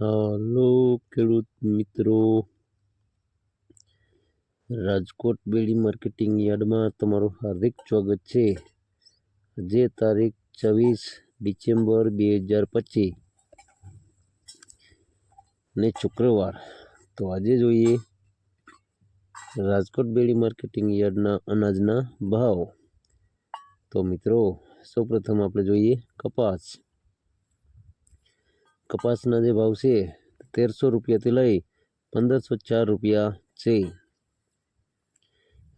હાલો ખેડૂત મિત્રો. રાજકોટ બેડી માર્કેટિંગ યાર્ડમાં તમારું હાર્દિક સ્વાગત છે. આજે તારીખ છવ્વીસ ડિસેમ્બર બે હજાર પચીસ ને શુક્રવાર. તો આજે જોઈએ રાજકોટ બેડી માર્કેટિંગ યાર્ડના અનાજના ભાવ. તો મિત્રો, સૌપ્રથમ આપણે જોઈએ કપાસ. કપાસના જે ભાવ છે તેરસો રૂપિયાથી લઈ પંદરસો ચાર રૂપિયા છે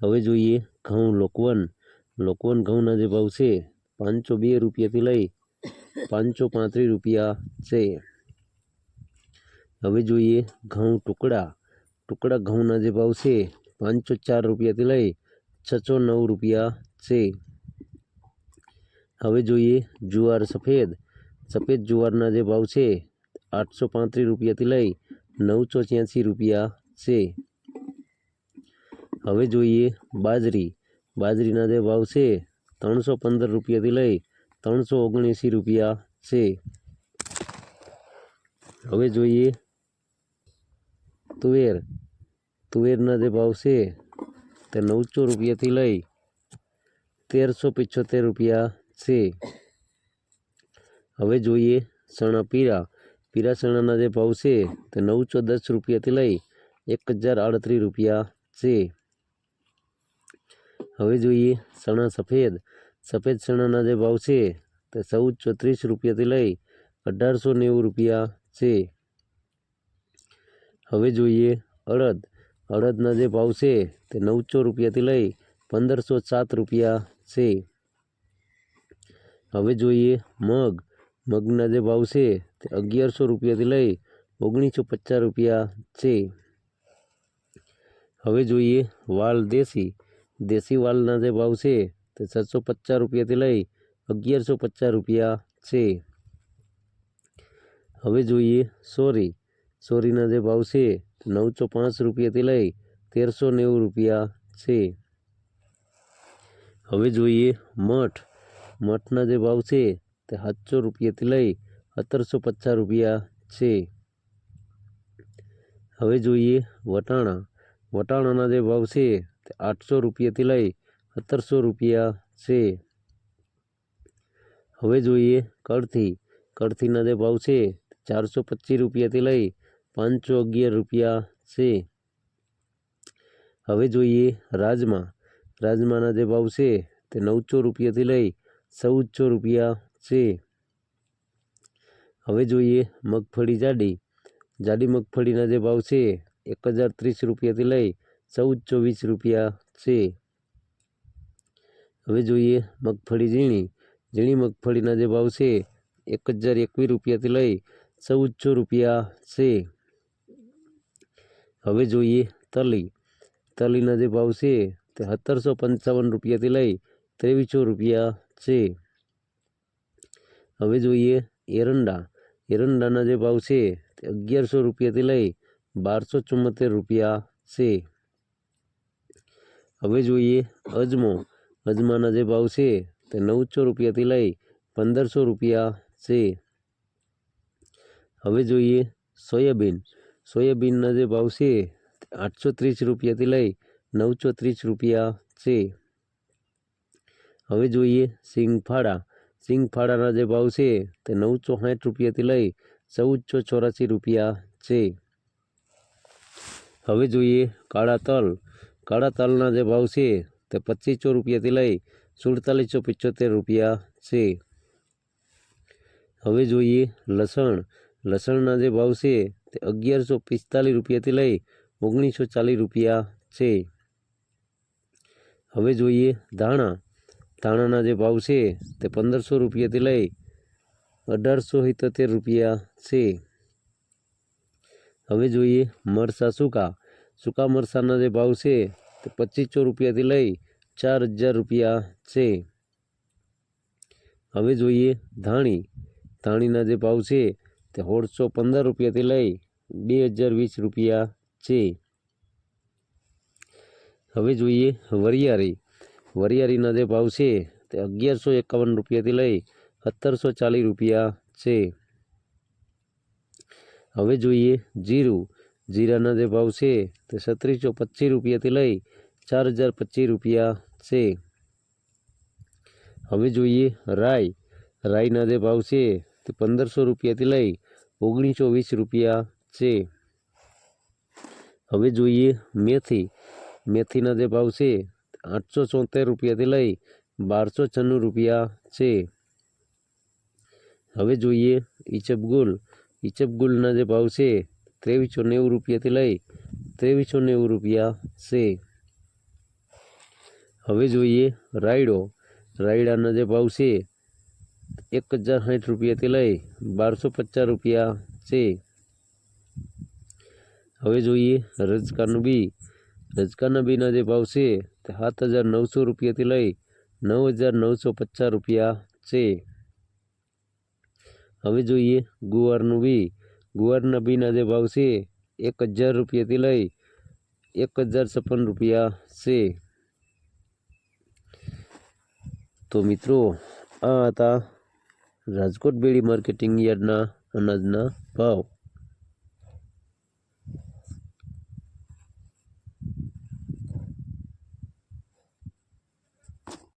હવે જોઈએ ઘઉં લોકવન લોકવન ઘઉંના જે ભાવ છે પાંચસો બે રૂપિયાથી લઈ પાંચસો પાંત્રીસ રૂપિયા છે હવે જોઈએ ઘઉં ટુકડા ટુકડા ઘઉંના જે ભાવ છે પાંચસો ચાર રૂપિયાથી લઈ છસો નવ રૂપિયા છે હવે જોઈએ જુવાર સફેદ સફેદ જુવારના જે ભાવ છે આઠસો પાંત્રીસ રૂપિયાથી લઈ નવસો છ્યાસી રૂપિયા છે હવે જોઈએ બાજરી બાજરીના જે ભાવ છે ત્રણસો પંદર રૂપિયાથી લઈ ત્રણસો ઓગણએંસી રૂપિયા છે હવે જોઈએ તુવેર તુવેરના જે ભાવ છે તે નવસો રૂપિયાથી લઈ તેરસો પિચોતેર રૂપિયા છે હવે જોઈએ ચણા પીરા. પીરા ચણાના જે ભાવ છે તે નવસો દસ રૂપિયાથી લઈ એક હજાર આડત્રીસ રૂપિયા છે. હવે જોઈએ ચણા સફેદ. સફેદ ચણાના જે ભાવ છે તે ચૌદસો ત્રીસ રૂપિયાથી લઈ અઢારસો નેવું રૂપિયા છે. હવે જોઈએ અડદ. અડદના જે ભાવ છે તે નવસો રૂપિયાથી લઈ પંદરસો સાત રૂપિયા છે. હવે જોઈએ મગ. મગના જે ભાવ છે તે અગિયારસો રૂપિયાથી લઈ ઓગણીસો પચાસ રૂપિયા છે. હવે જોઈએ વાલ દેશી. દેશી વાલના જે ભાવ છે તે છસો પચાસ રૂપિયાથી લઈ અગિયારસો પચાસ રૂપિયા છે. હવે જોઈએ સોરી. સોરીના જે ભાવ છે તે નવસો પાંચ રૂપિયાથી લઈ તેરસો નેવું રૂપિયા છે. હવે જોઈએ મઠ. મઠના જે ભાવ છે તે સાતસો રૂપિયાથી લઈ સત્તરસો પચાસ રૂપિયા છે. હવે જોઈએ વટાણા. વટાણાના જે ભાવ છે તે આઠસો રૂપિયાથી લઈ સત્તરસો રૂપિયા છે. હવે જોઈએ કળથી કળથીના જે ભાવ છે ચારસો પચીસ રૂપિયાથી લઈ પાંચસો અગિયાર રૂપિયા છે. હવે જોઈએ રાજમા. રાજમાના જે ભાવ છે તે નવસો રૂપિયાથી લઈ ચૌદસો રૂપિયા છે હવે જોઈએ મગફળી જાડી. જાડી મગફળીના જે ભાવ છે, એક હજાર ત્રીસ રૂપિયાથી લઈ ચૌદ વીસ રૂપિયા છે. હવે જોઈએ મગફળી ઝીણી. ઝીણી મગફળીના જે ભાવ છે, એક હજાર એકવીસ રૂપિયાથી લઈ ચૌદસો રૂપિયા છે. હવે જોઈએ તલી. તલીના જે ભાવ છે, તે સત્તરસો પંચાવન રૂપિયાથી લઈ ત્રેવીસો રૂપિયા છે. હવે જોઈએ એરંડા. એરંડાના જે ભાવ છે તે અગિયારસો રૂપિયાથી લઈ બારસો ચુમ્મોતેર રૂપિયા છે. હવે જોઈએ અજમો. અજમાના જે ભાવ છે તે નવસો રૂપિયાથી લઈ પંદરસો રૂપિયા છે. હવે જોઈએ સોયાબીન. સોયાબીનના જે ભાવ છે તે આઠસો ત્રીસ રૂપિયાથી લઈ નવસો ત્રીસ રૂપિયા છે. હવે જોઈએ સિંગફાળા. સિંગફાળાના જે ભાવ છે તે નવસો સાઠ રૂપિયાથી લઈ ચૌદસો ચોરાસી રૂપિયા છે. હવે જોઈએ કાળા તલ. કાળા તલના જે ભાવ છે તે પચીસો રૂપિયાથી લઈ સુડતાલીસો પંચોતેર રૂપિયા છે. હવે જોઈએ લસણ. લસણના જે ભાવ છે તે અગિયારસો પિસ્તાલીસ રૂપિયાથી લઈ ઓગણીસો ચાલીસ રૂપિયા છે. હવે જોઈએ ધાણા. ધાણાના જે ભાવ છે તે પંદરસો રૂપિયાથી લઈ અઢારસો સિત્તોતેર રૂપિયા છે. હવે જોઈએ મરસા સૂકા. સૂકા મરસાના જે ભાવ છે તે પચીસો રૂપિયાથી લઈ ચાર હજાર રૂપિયા છે. હવે જોઈએ ધાણી. ધાણીના જે ભાવ છે તે સોળસો પંદર રૂપિયાથી લઈ બે હજાર વીસ રૂપિયા છે. હવે જોઈએ વરિયાળી. વરિયાળીના જે ભાવ છે તે અગિયારસો એકાવન રૂપિયાથી લઈ સત્તરસો ચાલીસ રૂપિયા છે. હવે જોઈએ જીરું. જીરાના જે ભાવ છે તે છત્રીસો પચીસ રૂપિયાથી લઈ ચાર હજાર પચીસ રૂપિયા છે. હવે જોઈએ રાઈ. રાઈના જે ભાવ છે તે પંદરસો રૂપિયાથી લઈ ઓગણીસો વીસ રૂપિયા છે. હવે જોઈએ મેથી. મેથીના જે ભાવ છે આઠસો ચોતેર રૂપિયાથી લઈ બારસો છન્નું રૂપિયા છે. હવે જોઈએ ઈચબગુલ. ઈચબગુલના જે ભાવ છે, ત્રેવીસો નેવું રૂપિયાથી લઈ ત્રેવીસો નેવું રૂપિયા છે. હવે જોઈએ રાયડો. રાયડાના જે ભાવ છે એક હજાર સાઠ રૂપિયાથી લઈ બારસો પચાસ રૂપિયા છે. હવે જોઈએ રજકાનું બી. રજકાના બીના જે ભાવ છે તે સાત હજાર નવસો રૂપિયાથી લઈ નવ હજાર નવસો પચાસ રૂપિયા છે. હવે જોઈએ ગુવારનું બી. ગુવારના બીના જે ભાવ છે એક હજાર રૂપિયાથી લઈ એક હજાર છપ્પન રૂપિયા છે. તો મિત્રો, આ હતા રાજકોટ બેડી માર્કેટિંગ યાર્ડના અનાજના ભાવ.